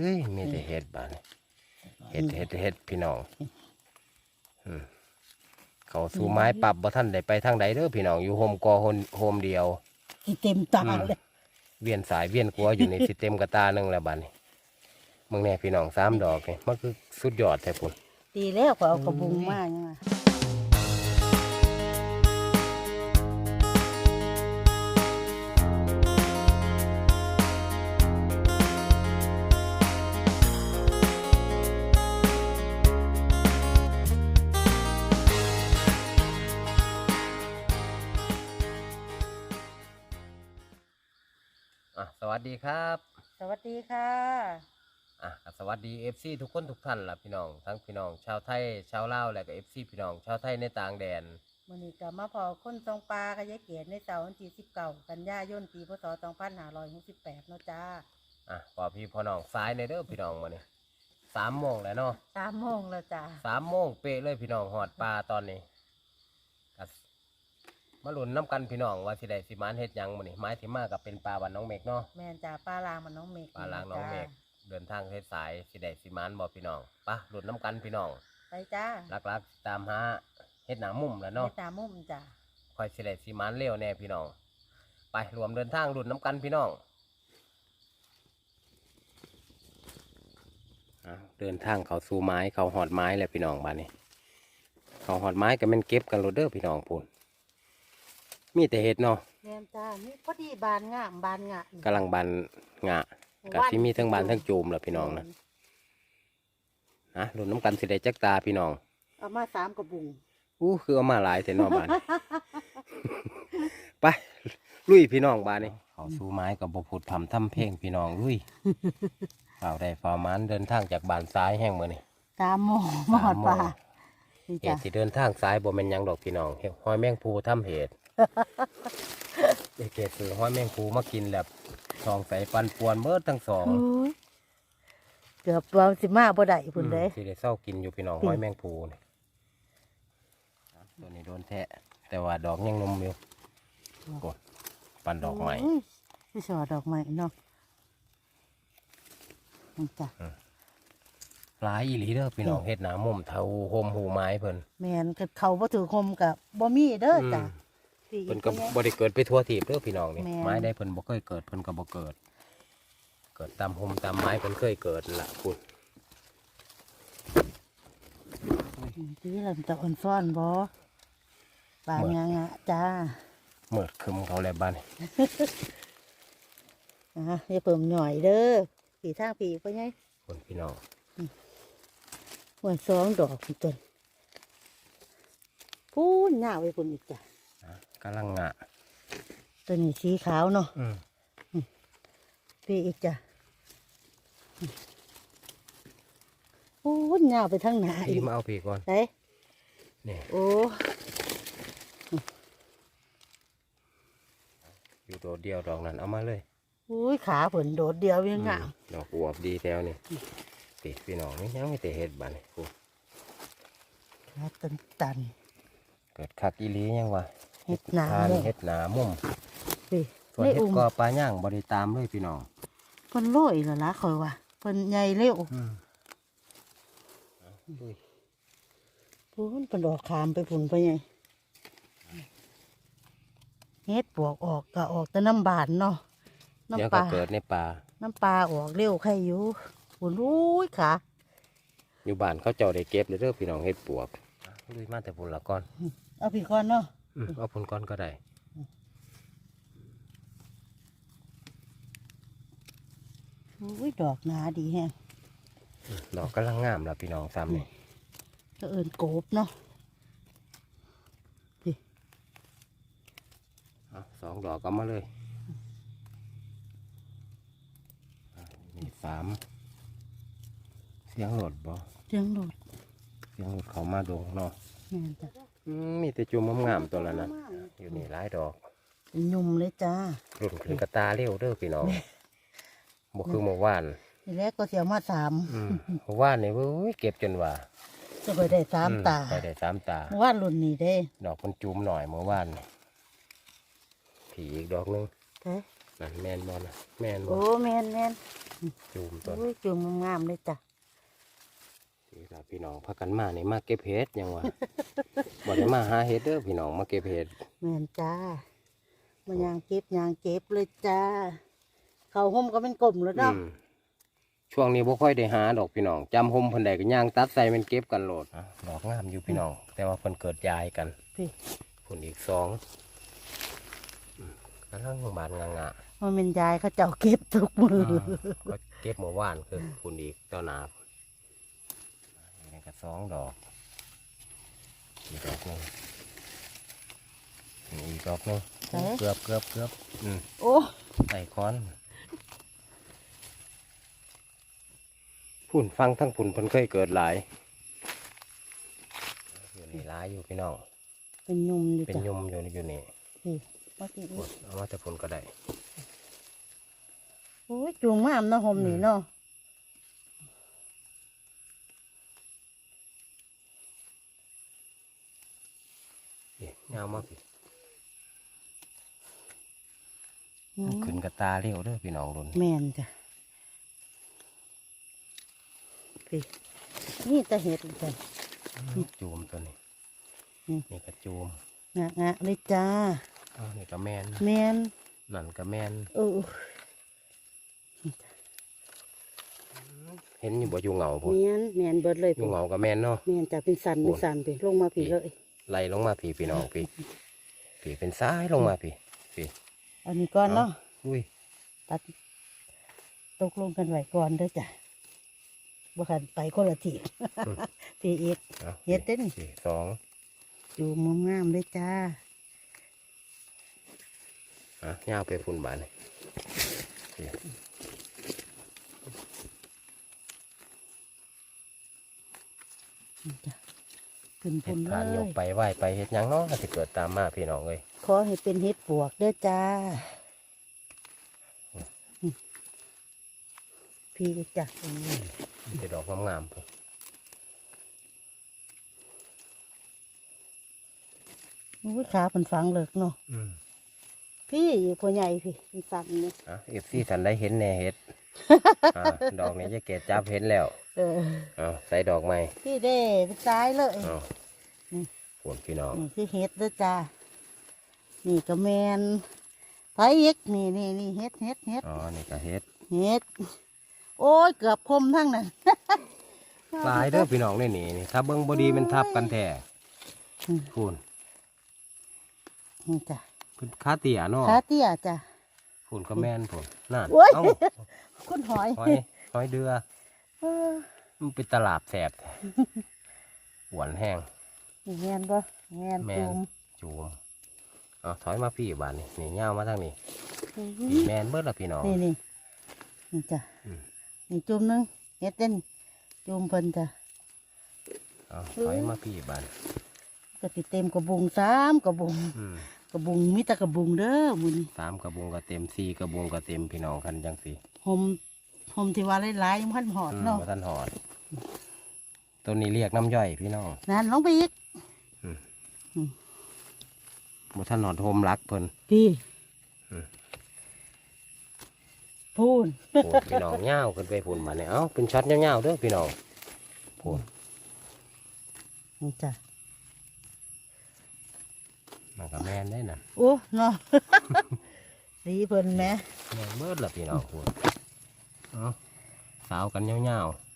อ้ยมีแต่เห็ดบานเห็ดเห็ดเห็ดพี่น้องอืมเขาสู่ไม้ปรับบ่ท่านได้ไปทางใดเด้อพี่น้องอยู่โฮมกอโฮมโฮมเดียวที่เต็มตาอืมเลยเวียนสายเวียนกัวอยู่ในสิเต็มกระตาหนึงแล้วบานนี้มึงแน่พี่น้องสามดอกนี่มันคือสุดยอดแท้พุ่นดีแล้วก็เอากระบุงมายังไง วัสดีครับสวัสดีค่ะอะก็สวัสดีเอฟซีทุกคนทุกท่านล่ะพี่น้องทั้งพี่น้องชาวไทยชาวลาวและก็เอฟซีพี่น้องชาวไทยในต่างแดนมื่อนี้ก็มาพอคนทรงปลาขยายเกียรติในเสาร์วันที่สิบเก้ากันยายนปีพศสองพันห้าร้อยหกสิบแปดเนาะจ้าอะพอพี่พ่อน้องซ้ายในเด้อพี่น้องมาเนี่ยสามโมงแล้วเนาะสามโมงแล้วจ้าสามโมงเป๊ะเลยพี่น้องหอดปลาตอนนี้ก็ มาลุ้นน้ำกันพี่น้องว่าสิได้สิมานเฮ็ดหยังมื้อนี้ไม้ที่มากับเป็นปลาบ้านน้องเมฆเนาะแม่นจ้าป้าลางมันน้องเมฆปลาลางน้องเมฆเดินทางเฮ็ดสายสิได้สิมานบ่พี่น้องไปะลุ้นน้ำกันพี่น้องไปจ้าหลักๆตามหาเฮ็ดหนามุมแหล้วเนาะเฮ็ดตามมุมจ้าคอยสิได้สิมานเร็วแน่พี่น้องไปรวมเดินทางลุ้นน้ำกันพี่น้องอะเดินทางเขาสู่ไม้เขาหอดไม้แล้วพี่น้องบ้านนี้เขาหอดไม้ก็แมันเก็บกันโรเดอร์พี่น้องพูน มีแต่เห็ดเนาะแม่นจ้านี่พอดีบานงามบานงามกำลังบานงะกับที่มีทั้งบานทั้งจูมแล้วพี่น้องนะนะลุ้นน้ำกันสิได้จักตาพี่น้องเอามาสามกระบุงอู้คือเอามาหลายแต่นอกบ้าน ไปลุยพี่น้องบ้านนี่เขาสู้ไม้กับบพุดทำทำเพลงพี่น้องลุยฝ่าวได้ฝ่าวมันเดินทางจากบ้านซ้ายแห่งมือนี่สามโมงมาหอดปลานี่เหจ้าตุที่เดินทางซ้ายบ่แม่นหยังดอกพี่น้องเฮ็ดห้อยแมงภูทำเหตุ เด็กๆคือห้อยแมงภูมากินแบบทองใสปันป่วนเบิดทั้งสองโอ้ยเกือบเราสิมาบ่ได้พุ่นเด้ สิได้เศร้ากินอยู่พี่น้องอืมห้อยแมงภูนี่ตัวนี้โดนแทะ แต่ว่าดอกยังนมอยู่กดปันดอกใหม่โยพี่ชอดอกไม้เนาะนี่จ้ะหลายอีหลีเด้อพี่น้องเฮ็ดหนามุมเทาโฮมหูไม้เพิ่นแมนก็เขาบ่ถือคมกับบ่มีเด้อจ้ะอืมพี่ เพิ่นก็อีกบ่ได้เกิดไปทั่วทีบเด้อพี่น้องนี่แม่น ไม้ได้เพิ่นบ่เคยเกิดเพิ่นก็บ่เกิด เกิดตามโฮมตามไม้เพิ่นเคยเกิดนั่นล่ะคุณพี่ลำตะอ่อนฟ้อนบ่บานงางะจ้าเมิดคึมเขาแล้วบ้านนี่อะอย่าเพิ่มหน่อยเด้อผีทางผีไปไงคุณพี่น้องหัวสองดอกพุ่นต้นพูนหน้าไว้พุ่นอีกจ้ะนะ กำลังงะตัวนี้สีขาวเนาะอืมพี่อีกจ้ะพูนหน้าไปทางหน้าอีพี่กมาเอาพี่ก่อนไหนนี่โอ้อยู่ตัวเดียวดอกนั้นเอามาเลยอุ้ยขาผลโดดเดียวยังงามดอกอวบดีแล้วนี่ติดพี่น้องนี่ยังไม่แต่เฮ็ดบ้านนี่คุณขาตันตันเกิดคักอีหลียังวะ เฮ็ดหนาทานเลยเฮ็ดหนามุมพี่ส่วนไม่เฮ็ดอุ้มก็ปลาย่างบ่ได้ตามเลยพี่น้องเพิ่นโรยแล้วล่ะคอยว่าเพิ่นใหญ่เร็วอืมเอาลุยพูนเพิ่นออกขามไปพุ่นไปไงเฮ็ดปวกออกก็ออกแต่น้ำบานเนาะเดี๋ยวน้ำปก็ลาเกิดในป่าน้ำปลาออกเร็วใครอยู่พุ่นอุ้ยขาอยู่บ้านเขาเจ้าได้เก็บเลยเด้อพี่น้องเฮ็ดปวกลุยมาแต่พุ่นละก่อนเอาพี่ก่อนเนาะอืม เอาพุ่นก่อนก็ได้อุ้ยดอกหนาดีแฮงอืมดอกกำลังงามแล้วพี่น้องซ้ำนี่ก็เอินโกบเนาะเอาสองดอกก็มาเลยอะนี่สามเสียงหลดบ่เจียงโดดเสียงหลดเขามาดงเนาะแม่นจ้ะ อืมมีแต่จุ่มงามๆตัวละนะอยู่นี่หลายดอกเป็นยุ่มเลยจ้าหลุ่นขึ้นกระตาเร็วเด้อพี่น้องบ่คือเมื่อวานทีแรกก็เสียมาสามอืมเมื่อวานนี่เว้ยเก็บจนว่าจะไปได้สามอืตาไปได้สามตาเมื่อว่านรุ่นนี้ได้ ดอกมันจุ่มหน่อยเมื่อวานนี่ผีอีกดอกหนึงเฮ้นั่นแม่นบ่นะแม่นบ่โอ้แมนแมนจูมต้นโอ้ยจุ่มงามๆเลยจ้ะ นี่ล่ะพี่น้องพากันมานี่มาเก็บเห็ดหยังวะ บ่ได้มาหาเห็ดเด้อพี่น้องมาเก็บเห็ดแมนจ้ามันยางเก็บยางเก็บเลยจ้า เขาห่มก็เป็นกลมแล้วเนาะอืมช่วงนี้บ่ค่อยได้หาดอกพี่น้องจำห่มเพิ่นได้ก็ย่างตัดใส่มันเก็บกันโลดอะดอกงามอยู่พี่น้อง แต่ว่าเพิ่นเกิดยายกันพี่พุ่นอีกสองอืมกำลังบานงางะ มันเป็นยายเขาเจ้าเก็บทุกมืออก็เก็บเมื่อวานคือพุ่นอีกเจ้านานี่ก็ สองดอกอีกดอกหนึงนี่อีกดอกหนึงเอ๊ะเกือบเกือบเกือบอืมโอ้ใส่ค้อนพุ่นฟังทั้งพุ่นเพิ่นเคยเกิดหลายอยู่นี่หลายอยู่พี่น้อง เป็นยุ่มอยู่เป็นจ้ะยมอยู่นี่อยู่นี่พี่มาสิพุ่นเอามาแต่พุ่นก็ได้ โอ้ยจุ่มงามเนาะห่มนี่เนาะ นี่ยาวมาพี่อืมขึ้นกระตาเรียวเด้อพี่น้องรุนแมนจ้ะพี่นี่จะเห็ดจ้ะจูมตัวนี้อืมนี่ก็จูมงะงะเลยจ้าอ้าวนี่ก็แมนแมนนั่นก็แมนเออเห็นอยู่บ่อยู่เหงาพุ่นแมนแมนเบิดเลยอยู่เหงาก็แมนเนาะแมนจะเป็นสันเป็นสันไปลงมาผีเลย ไล่ลงมาพี่พี่น้องพี่พี่เป็นซ้ายลงมาพี่พี่อันนี้ก่อนเนาะอุ้ยตัดตกลงกันไว้ก่อนเด้อจ้ะบ่คันไปคนละทีพี่เอ็ดอาเฮ็ดเด้นี่สี่สองจูมงามๆเลยจ้าอะย่าวไปพุ่นบานนี่พี่นี่จ้ะ ขึ้นเฮ็พุ่ดนทานเลยกไปไหวไปเฮ็ดหยังเนาะสิเกิดตามมาพี่น้องเลยขอให้เป็นเฮ็ดปวกเด้อจ้า พี่จ้ะจะดอกงามๆพุ่นอุ้ยขาเป็นฟังเลิกเนาะอืมพี่พ่อใหญ่พี่เป็นสันเนี่ยอะเอฟซีสันได้เห็นแน่เฮ็ด อะดอกนี้จะเกตจับเห็นแล้วเออเอาใส่ดอกใหม่พี่เด้เป็นซ้ายเลย เอานี่พุ่นพี่น้องนี่คือเฮ็ดเด้อจ้านี่ก็แมนไปอีกนี่นี่นี่เฮ็ดเฮ็ดเฮ็ดอ๋อนี่ก็เฮ็ดเฮ็ด โอ้ยเกือบคมทั้งนั้น หลายเด้อพี่น้องนี่นี่นี่ถ้าเบิ่งบ่ดีมันทับกันแท้อืมพุ่นนี่จ้ะเพิ่นขาเตี้ยเนาะขาเตี้ยจ้ะพุ่นก็แม่นพุ่นนั่นโอ้ย เอ้า คุณหอยหอยหอยเดือเออมันเป็นตลาดแสบแท้หวานแห้งนี่แมนบ่แมนแม่นจูมจูมเอาถอยมาพี่บานนี่นี่ย่าวมาทางนี้อืพี่มแมนเบิดละพี่น้องนี่นี่นี่จ้ะอืมนี่จุ่มหนึงเฮ็ดเด่นจุ่มเพิ่นจ้ะเอาถอยมาพี่บานก็สิเต็มกระบุงสามกระบุงอืมกระบุงมีแต่กระบุงเด้อมื้อนี้สามกระบุงก็เต็มสี่กระบุงก็เต็มพี่น้องกันจังสี่ ห่มห่มที่ว่าหลายๆยังพันหอดอืมเนาะบ่ทันหอด ตัวนี้เรียกน้ำย่อยพี่น้องนั่นลงไปอีกบ่ทันหอดโฮมรักเพิ่น พี่อืม พูนพูนพี่น้องย่าวขึ้นไปพูนมาเนี่ยเอ้าเป็นช็อตยาวๆเด้อพี่น้องพูนนี่จ้ะมันก็แมนได้น่ะโอ้เนาะ สีเพิ่นแหมแมนเบิดละพี่น้องพูน เอ้าสาวกันยาวๆ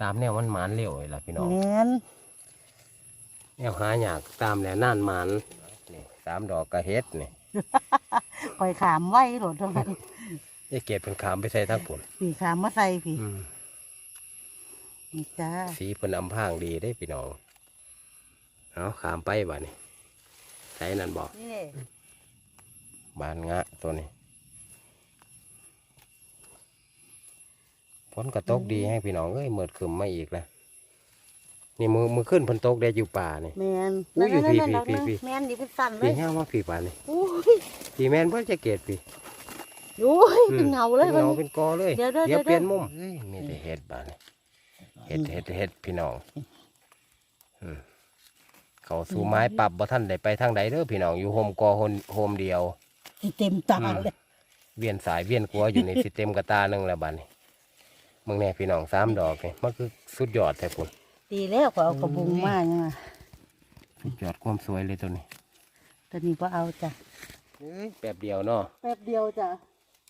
ตามแนวมันหมานเร็วเลยล่ะพี่น้อง แมนแนวหาอยากตามแนวน่านหมันนี่สามดอกกระเฮ็ดนี่คอยขามไว้โหลดตรงนั้นยายเกดเป็นขามไปใส่ทั้งผลผีขามมาใส่ผีอืมนี่จ้าสีเพิ่นอำพรางดีได้พี่น้องเอาขามไปบ่านี่ใช้นั่นบอกนี่เลยบานงะตัวนี้ ฝนก็ตกดีให้พี่น้องเอ้ยเมิดคืมมาอีกแล้วนี่มือมือขึ้นเพิ่นตกได้อยู่ป่านี่แมนอุ้ยอยู่พี่นั่นๆๆพี่พี่แมนดิเป็นสั่นเลพี่ยย่างมาพี่ป่านี่อุ้ยพี่แม่นเพิ่นจะเกตพี่โอ้ยเป็นเงาเลยเป็นวันเงานี้เป็นกอเลยเดี๋ยวเดี๋ยวเดี๋ยวเปลี่ยนมุมเอ้ยมีแต่เห็ดบานนี่เห็ดเห็ดเห็ดพี่น้องอืมเขาสู่ไม้ปรับบ่ท่านได้ไปทางใดเด้อพี่น้องอยู่โฮมกอโฮมโฮมเดียวสิเต็มตาอืมเลยเวียนสายเวียนกัวอยู่ในสิเต็มกระตาหนึงแล้วบัดนี้ มึงแน่พี่น้องสามดอกนี่มันคือสุดยอดแท้คุณดีแล้วก็เอากระบุงมายังไงสุดยอดความสวยเลยตัวนี้ตอนนี้พอเอาจ้ะเอ้ยแป๊บเดียวเนาะแป๊บเดียวจ้ะ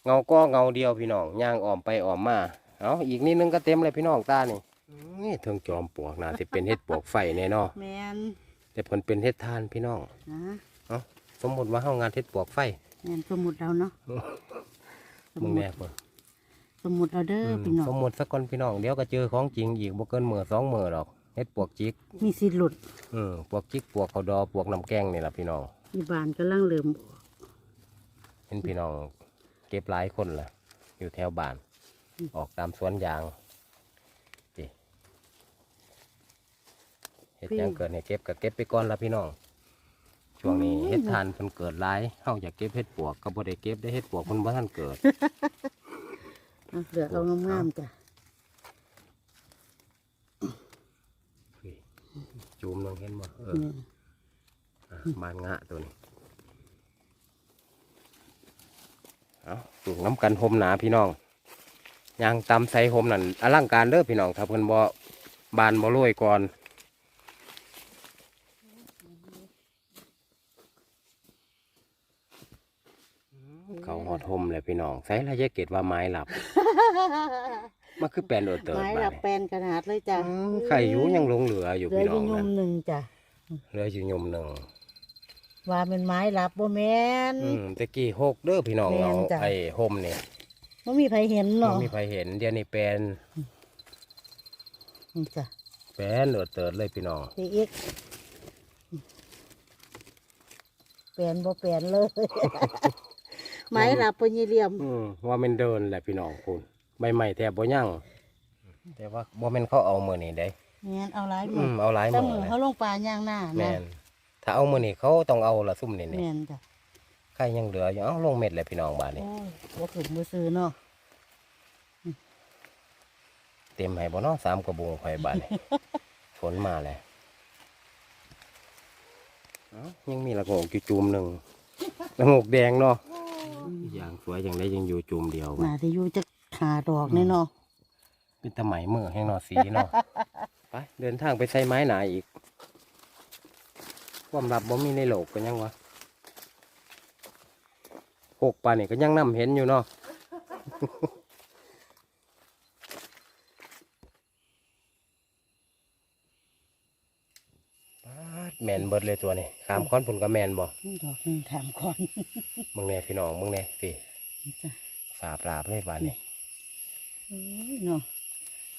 เงาก็เงาเดียวพี่น้องย่างอ้อมไปอ้อมมาเอาอีกนิดนึงก็เต็มเลยพี่น้องตานี่นี่เทิงจอมปลวกนะสิเป็นเห็ดปลวกไฟแน่เนอแมนแต่ผลเป็นเห็ดทานพี่น้องนะสมมติว่าเฮางานเห็ดปลวกไฟแมนสมุดเราเนาะสมึงมุดแน่เพิ่น สมุดเราเด้ออพี่น้องสมมติสักคนพี่น้องเดี๋ยวก็เจอของจริงอีกบ่เกินมือสองมือหรอกเห็ดปลวกจิกมีสิทธิ์หลุดอืมปลวกจิกปลวกเขาดอปลวกน้ำแกงนี่แหละพี่น้องมีบานกำลังเริ่มเห็นพี่น้อง เก็บหลายคนล่ะ อยู่แถวบ้าน ออกตามสวนยางนี่เห็ดหยังเกิดเนี่ยเก็บก็เก็บไปก่อนละพี่น้องช่วงนี้เห็ดทานเพิ่นเกิดหลายเฮาอยากเก็บเห็ดปวกก็บ่ได้เก็บได้เห็ดปวกเพิ่นบ่ทันเกิดอะ เหลือเอางามๆจ้ะจูมลงเห็นบ่เออนี่อะบานงะตัวนี้เอาปลูกน้ำกันหมหนาพี่น้องยางตำใส่หมนั่นอลังการเด้อพี่น้องถ้าเพิ่นบ่บานบ่โรยก่อน เขาห อดหมเลยพี่น้องใส่ระยะเกตว่าไม้หลับ มันคือแปลนโดดเติร์ดไม้บาละดนี้แปลนขนาดเลยจ้ะอืมไข่อยูยังหลงเหลืออยู่เหลือพี่อน้อยู่งยนะมหนึ่งจ้ะเหลืออยู่ยมหนึ่งว่าเป็นไม้ลับบ่แม่น อืมตะกี้หกเด้อพี่น้องแม่นเอาจ้ะ ไอ้หมเนี่ยบ่มีใครเห็นไม่เนาะมีใครเห็นเดี๋ยวนี้แปลนนี่จ้ะแปลนโดดเติร์ดเลยพี่น้อง พี่อีกแปลนบ่แปลนเลย ไม้ลับปยี่เหลี่ยมอืมว่ามันเดินแหละพี่น้องคุณใบใหม่แทบบ่ยั่งแต่ว่าบ่แม่นเขาเอามือนี่ได้แม่นเอาหลายอืมือมเอาหลายแต่มืมืออเลยเขาลงปลาย่างหน้าแม่นะนถ้าเอามือนี่เขาต้องเอาละซุ่มนี่นี่แม่นจ้ะใครยังเหลืออยู่เอาลงเม็ดเลยพี่น้องบ้านนี้ โอ้ยบ่ขึ้นบ่ซื้อเนาะเต็มให้บ่เนาะสามกระบุงไฟบ้านนี้ ฝนมาแล้วเอ้ายังมีละโงกอยู่จุมหนึ่งละโงกแดงเนาะอ ย่างสวยอย่างได้ยังอยู่จุมเดียวน่าจะอยู่จักหาดอกแน่เนาะเป็นตะไหมเมื่อแห้งเนอสีเนาะไปเดินทางไปใส่ไม้หนาอีกความลับบ่มีในโลกกันยังวะหกปลานี่ก็ยังนำเห็นอยู่เนาะ ปาด แมนเบิดเลยตัวนี้ขามค้อนผลก็แมนบ่นี่ดอกหนึงถามก่อนมึงแน่พี่น้องมึงแน่สินี่จ้ะสาบลาบเลยบานนี้เอ้ยเนาะ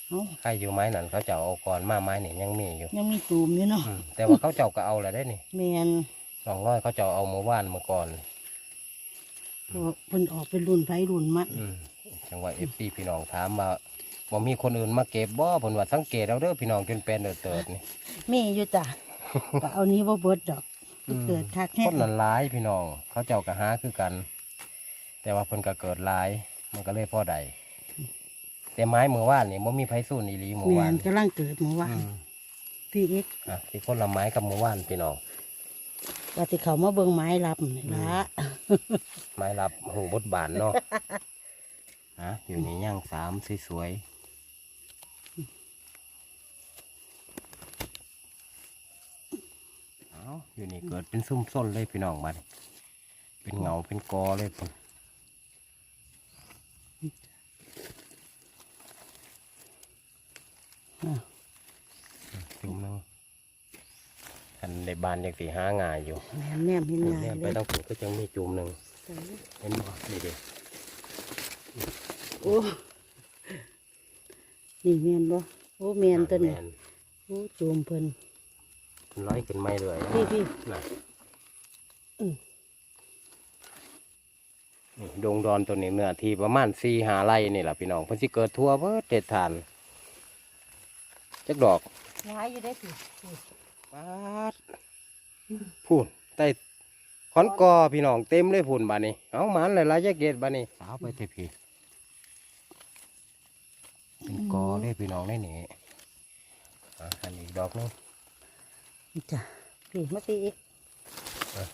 เอาใครอยู่ไม้นั่นเขาเจ้าเอาก่อนมาไม้นี่ยังมีอยู่ ยังมีตูมอยู่เนาะอืมแต่ว่าเขาเจ้าก็เอาแล้วได้นี่แม่นสองร้อยเขาเจ้าเอามาว่านมาก่อนเพราะเพิ่นออกเป็นรุ่นไผรุ่นมันอืมจังหวะเอฟซีพี่น้องถามมาว่ามีคนอื่นมาเก็บบ่ผลว่าสังเกตเอาเด้อพี่น้องจนเป็นเดือดเติดนี่มีอยู่จ้ะ ก็เอานี้บ่เบิดดอกเกิดคักแห้คงนนั้นร้ายพี่น้อง เขาเจ้าก็หาคือกัน แต่ว่าเพิ่นก็เกิดร้าย มันก็เลยพ่อใดแต่ไม้มือว่านนี่บ่มีไผสู้อีหลีมือแม่ว่านนกำลังเกิดเมื่อวาอืนมพี่อีกอะที่คนละไม้กับมือว่านพี่น้อง ว่าสิเขามาเบิ่งไม้รับนี่ละไม้รับหูบดบานเนาะ ฮะอยู่นี่ย่างสามสวยๆ อาอยู่นี่เกิดเป็นซุ่มส้นเลยพี่น้องมาดเป็นเงาเป็นกอเลยพุ่นอ้าวจุ่มหนึงอันในบานยังสีห้างายอยู่แม่นแนมเห็นพุ่นงาเนี่ยยเลไปยต้องฝึกก็ยังมีจุ่มหนึ่งเห็นบ่นี่เด็โอ้นี่แม่นบ่โอ้แม่นตัวนี้แม่นโอ้จูมเพิ่นมัน ร้อยขึ้นไม่เลยพี่พี่น่ะอืมนี่ดงดอนตัวนี้เนื้อที่ประมาณสี่หาไร่นี่แหละพี่น้องเพิ่นสิเกิดทั่วเพิ่เด็ดทานจักดอกย้ายอยู่ได้สิปาดพูนใต้ขอนกอพี่น้องเต็มเลยพูนบานี้เอาหมันหลายๆแยกเกตบานี้สาวไปเทพีเป็นกอเลยพี่น้องได้นี่อะอันนี้ดอกนึงนี่ จ้ะพี่มาพี่อีกอะ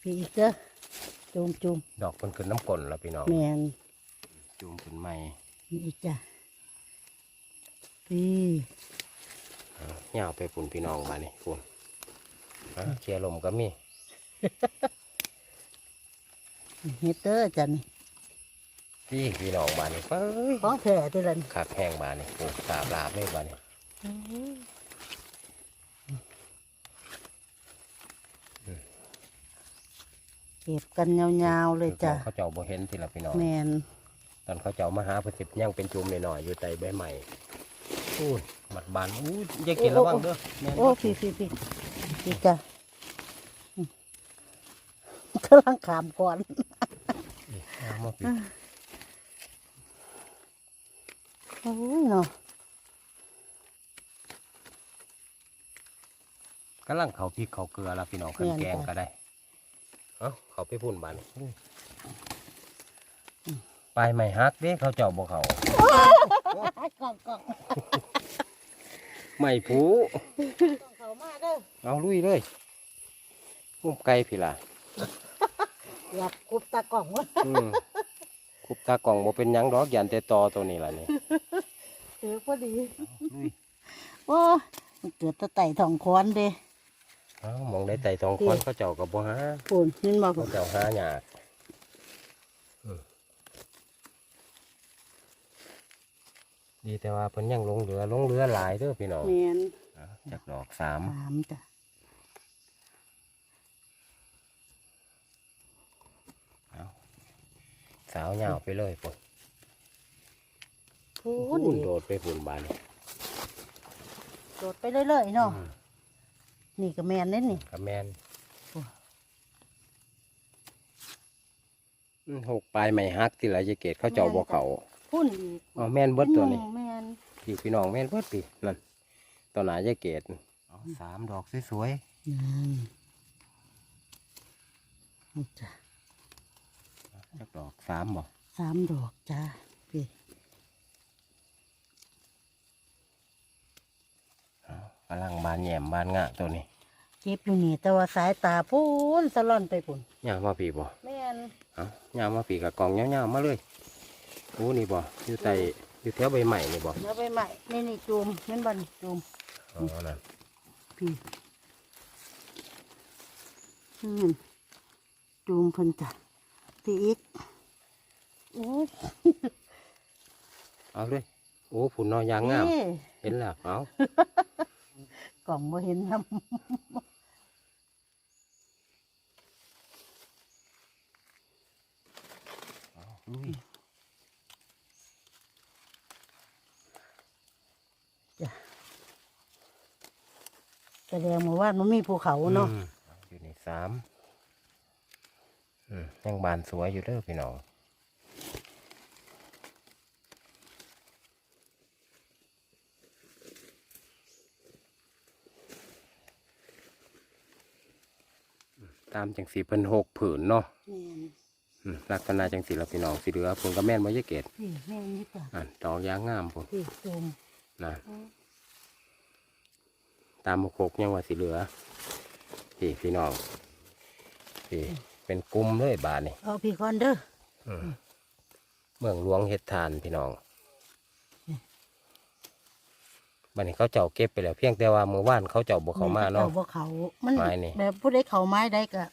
พี่อีกเด้อจุ่มจุ่มดอกเพิ่นขึ้นน้ำกลนแล้วพี่น้องแมนจูมขึ้นใหม่นี่อีกจ้ะพี่เหี่ยวไปปุ่นพี่น้องมานี่ปุ่นอะเคลียร์ลมก็มีเฮดเตอร์จ้ะนี่พี่พี่น้องมานี่เอ้ยของแท้ตัวนั้นขาดแห้งมานี่ปลูกสาบลาบเลยมานี่ เก็บกันยาวๆเลยจ้ะเขาเจ้าบ่เห็นทีละพี่น้องแมนตอนเขาเจ้ามาหาเพิ่นสิยังเป็นจุ่มหน่อยๆอยู่ใต้ใบใหม่อู้ยหมัดบานอู้ยอย่ากินระวังเด้อแม่นโอ้บ่พี่พี่พี่พี่จ้ะอืมกำลังขามก่อนนี่เอามาปิดโอ้ยเนาะ กำลังเขาพริกเขาเกลือแล้วพี่น้องขันแกงก็ได้ เอ้าเขาไปพุ่นบานนี่ปลายไม้ฮักเด้เขาเจ้าบ่เขากล่องกล่องไม่ผูเขามาเด้อเอาลุยเลยมุมไก่พี่ล่ะอยากกุบตากล่องวะอืมคุบตากล่องบ่เป็นหยังดอกยันแต่ตอตัวนี้ล่ะนี่เถือพอดีลุยโอ้มันเกิดตะไต่ทองคอนเด้เอ้ามองได้ไต่ทองคอนเขาเจ้าก็บ่หาปุ่นนี่มาเขาเจ้าหาหยากอืมดีแต่ว่าเพิ่นยังลงเรือลงเรือหลายเด้อพี่น้องแมนอะจากดอกสามสามจ้ะเอาสาวเหยาวไปเลยปุ่นพูพุ่นนโดดไปปุ่นบานนี่โดดไปเรื่อยๆเนาะ นี่ก็แมนเล่นนี่กับแมนโอ้อืมหกปลายไม่ฮักที่ไรจะเกตเขาเจ้าบ่เขาพุ่นอีกอ๋อแมนเบิดตัวนี้อืมแมนพี่พี่น้องแมนเบิดพี่นั่นตัวหนาจะเกตสามดอกสวยนั่นนี่จ้ะๆจักดอกสามบ่สามดอกจ้าพี่ เอา กำลังบานแหยมบานงะตัวนี้เก็บอยู่นี่แต่ว่าสายตาพูนสะล่อนไปปุ่นย่างมาพี่บ่แม่นเอาย่างมาพี่กับกองย่างๆมาเลยโอ้นี่บ่อยู่ใต้อยู่แถวใบใหม่นี่บ่แล้วไปใหม่นี่นี่จูมแม่นบันจูมอ๋อนั่นพี่อืมจูมเพิ่นจ้ะตีอีกโอ้ยเอาเลยโอ้ผุนเนอยางงามเอ้เห็นแล้วเอา กล่องบ่เห็นน้เอาลุยำแสดงมาว่ามันมีภูเขาเนาะอืมอยู่ในสามอืมยังบานสวยอยู่เด้อพี่น้อง ตามจังสีเพิ่นหกผืนเนาะแม่นอืมลักษณะจังสีแล้วพี่น้องสีเหลือพุ่นก็แม่นบ่ยะเกตพี่แม่นนี่จ้ะอะดอกยางงามพุ่นพี่จูมนะตามหกหกยังว่าสีเหลือพี่พี่น้องพี่เป็นกลุ่มเลยบาทนี่เอาพี่ก่อนเด้อเมืองหลวงเฮ็ดทานพี่น้อง บัดนี้เขาเจ้าเก็บไปแล้วเพียงแต่ว่ามือว่านเขาเจ้าบ่เขามาเนาะ บ่เขามันไม้นี่ แบบผู้ใดเขาไม้ได้ก็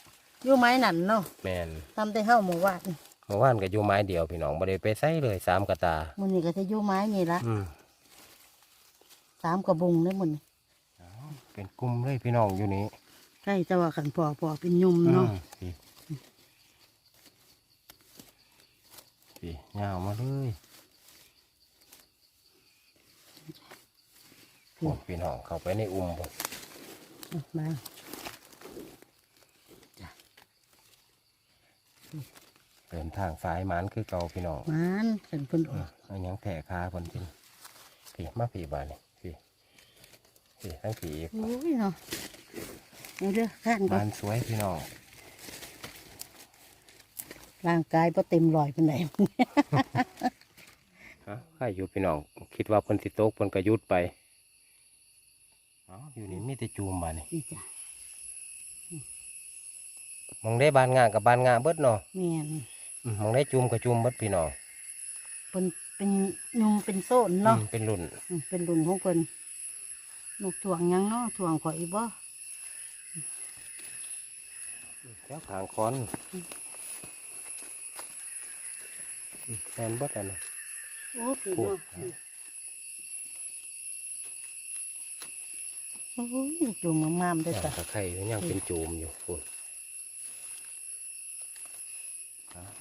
อยู่ไม้นั่นเนาะแม่นทำแต่เฮาหมู่บ้านเมื่อวานก็อยู่ไม้เดียวพี่น้องบ่ได้ไปใส่เลยสามกระตา มื้อนี้ก็จะอยู่ไม้นี่ละอืมสามกระบุงเด้อมื้อนี้เป็นกลุ่มเลยพี่น้องอยู่นี้ใกล้จะว่าขันพอพอเป็นยุ่มเนาะอืมพี่พี่ยาวมาเลยโอ้ พี่น้องเข้าไปในอุ้มบ่มาเดินทางสายหมันคือเก่าพี่น้องมันขันเพิ่นออือมกอันยังแผ่คาคนกินพี่มาพี่บานนี่พี่พี่ทั้งพี่อีกโอ้ยเนาะเอาเด้อข้างก่อบานนสวยพี่น้องร่างกายบ่เต็มร้อยปานใดฮะใครอยู่พี่น้อง คิดว่าเพิ่นสิโตกเพิ่นก็หยุดไป เอาอยู่นี่มีแต่จูมบานนี่นี่จ้ะมองได้บานงากับบานงาเบิดเนาะแม่นอืมมองได้จูมกับจูมเบิดพี่น้องเป็นเป็นยุมเป็นโซนเนาะอืมเป็นรุ่นอืมเป็นรุ่นของเพิ่นนกถ่วงหยังเนาะถ่วงข่อยบ่แล้วขางคอนอืมแมนเบิดอันนะโอ้พี่พูดเนาะ โอ้ยจุ่มงามๆเด้อยังจ้ะตะไคร้อยู่ยังเป็นจูมอยู่คุณ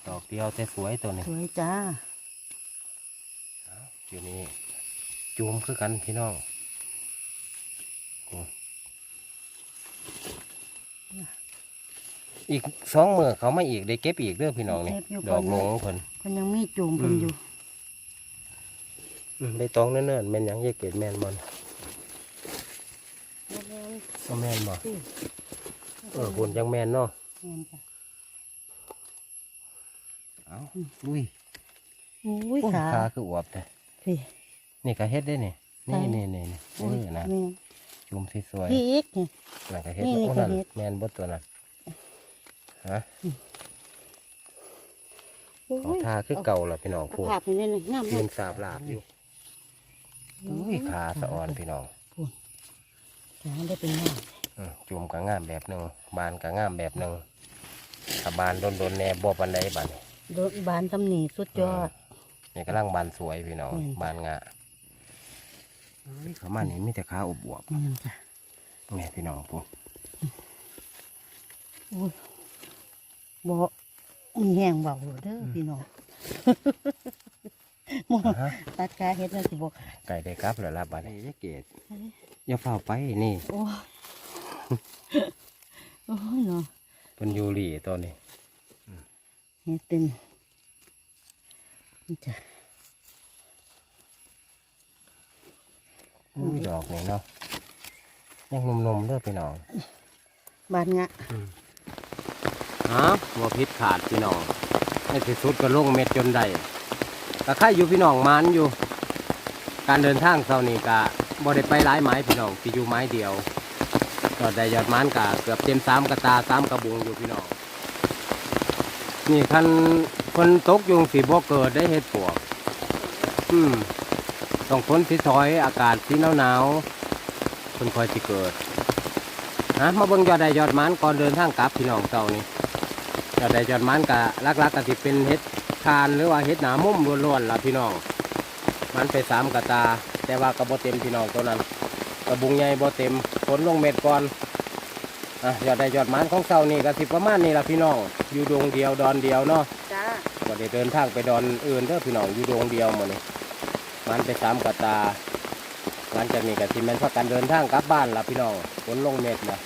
ดอกเดียวแต่สวยตัวนี้สวยจ้าเอาอยู่นี่จูมคือกันพี่น้องโอ้อีกสองมือเขามาอีกได้เก็บอีกเด้อพี่น้องนี่ดอกหลงเพิ่นเพิ่นยังมีจุ่มเพิ่นอืมอยู่อืมใบตองเนิ่นๆแม่นหยังเยเกดแม่นบอล ก็แม่นบ่เออคุณยังแม่นเนาะแม่นจ้ะเอาอุ้ยอุ้ยโอ้ยขาขาคืออวบแต่พี่นี่ก็เฮ็ดได้นี่นี่ใช่นี่นี่นี่เออนะแม่นจุ่มสวยพี่อีกนี่ๆนั่นก็เฮ็ดนี่โอ้ก็นั่นเฮ็ดแม่นบดตัวนั้นฮะโอ้เขายทาคือเก่าล่ะพี่น้องเอาพูดภาพนี่นี่งามยืมากนสาบลาบอยู่อุ้ยขาสะอ่อนพี่น้อง ขาได้เป็นงามอืมจุ่มก็งามแบบหนึงบานก็งามแบบหนึงถ้าบานโดนๆแน่บ่ปานใดบานนี้โดนบานตำหนิสุดยอดนี่กำลังบานสวยพี่น้องอืมบานงะเฮ้ยเขามานี่มีแต่ขาอบวบนี่นจ้ะแม่พี่น้องพูดโอ้ยบ่มีแห้งเบาเด้อพี่น้องหมอฮะ ตัดกาเฮ็ดนั่นสิบ่ขาดไก่ได้กลับแล้วล่ะบานนี้ยายเกดอย่าเฝ้าไปนี่โอ้ยโอ้ยเนาะเป็นยูรีตัวนี้เฮ็ดเป็นนี่จ้ะอุ้ยดอกนี่เนาะยังหนมๆเด้อพี่น้องบานงะฮะบ่พิษขาดพี่น้องในที่สุดก็ลงเม็ดจนได้ ก็ค่ายอยู่พี่น้องมันอยู่ การเดินทางเท่านี้ก็บ่ได้ไปหลายไม้พี่น้องที่อยู่ไม้เดียวก็ได้ยอดมันก็เกือบเต็มสามกระตาสามกระบุงอยู่พี่น้องนี่คันคนตกยุงสีบ่เกิดได้เห็ดปวก อืมต้องฝนสิถอยอากาศสีหนาวหนาวๆคนคอยสิเกิดนะมาเบิ่งยอดได้ยอดมันก่อนเดินทางกลับพี่น้องเจ้านี่ยอดได้ยอดมันกะลักๆกะสิเป็นเห็ด คานหรือว่าเห็ดหนามุ่มล้วนๆล่ะพี่น้อง มันไปสามกระตา แต่ว่ากระโบเต็มพี่น้องตัวนั้น กระบุงใหญ่โบเต็มฝนลงเม็ดก่อนอะยอดได้ยอดมันของเจ้านี่กะสิประมาณนี้ล่ะพี่น้องอยู่ดวงเดียวดอนเดียวเนาะจ้าก็ได้เดินทางไปดอนอื่นเด้อพี่น้องอยู่ดวงเดียวหมดนี่มันไปสามกว่าตาหลังจากนี้ก็สิแม่นพักกันเดินทางกลับบ้านละพี่น้องฝนลงเม็ดนะ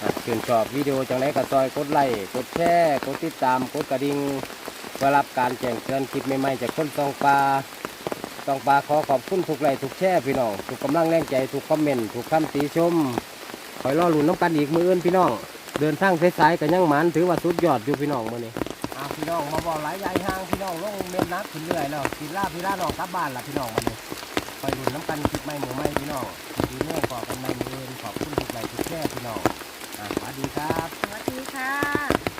อะชื่นชอบวิดีโอจังไรก็ซอยกดไลค์กดแชร์กดติดตามกดกระดิ่ง เพื่อรับการแจ้งเตือนคลิปใหม่ๆจากคนซองปลาซองปลาขอขอบคุณทุกไลค์ทุกแชร์พี่น้องทุกกำลังแรงใจทุกคอมเมนต์ทุกคำติชมคอยรอลุ้นน้ำกันอีกมืออื่นพี่น้อง เดินทางสายๆกันยังหมันถือว่าสุดยอดอยู่พี่น้องมื้อนี้อ่าพี่น้องมาบอกหลายยายห้างพี่น้องลงเม็ดนักขึ้นเรื่อยเนาะกินลาพี่ลาน้องกลับบ้านละพี่น้องมาเลยไปหลุนน้ำกันคลิปใหม่หมูใหม่พี่น้องดีแม่ขอกันใหม่มืออื่นขอบคุณทุกไลค์ทุกแชร์พี่น้องอ่าสวัสดีครับ สวัสดีค่ะ